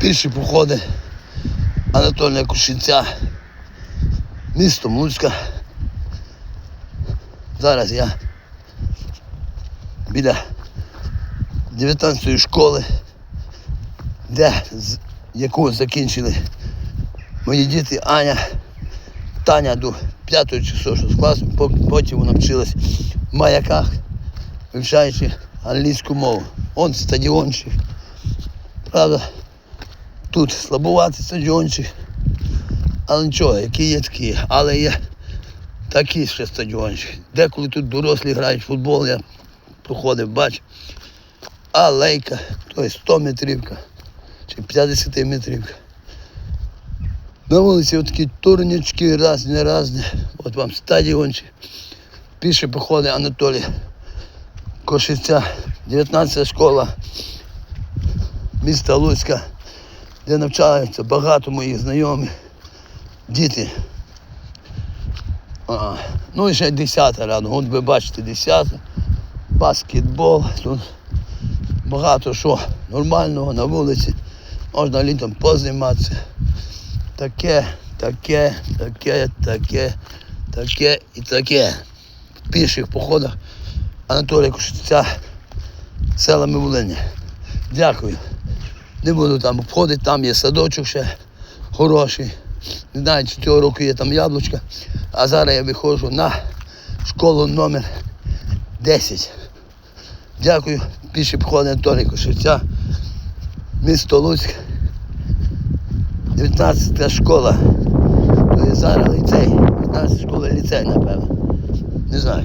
Піші походи Анатолія Кушинця, місто Луцька. Зараз я біля 19-ї школи, де яку закінчили мої діти Аня, Таня до 5 чи 6 класу, потім вона вчилась в маяках, вивчаючи англійську мову. Он стадіончик. Правда, тут слабуватий стадіончик. Але нічого, які є такі. Але є такі ще стадіончик. Деколи тут дорослі грають в футбол, я проходив, бачив. А лейка, то є 100 метрівка чи 50 метрівка. На вулиці отакі турнічки різні, різні. От вам стадіончик. Піші походи Анатолій Кошиця, 19 школа міста Луцька, де навчаються багато моїх знайомих, діти. А, ну і ще 10 рядом. От ви бачите 10 баскетбол. Тут багато що нормального на вулиці. Можна літом позайматися. Таке, таке, таке, таке, таке і таке. В піших походах Анатолія Кушиця селами Волині. Дякую. Не буду там обходити, там є садочок ще хороший. Не знаю, чи цього року є там яблучка. А зараз я виходжу на школу номер 10. Дякую. Піші походи Анатолія Кушиця. Місто Луцьк. 19 школа. То є зараз ліцей. 19 школа ліцей, напевно. Не знаю.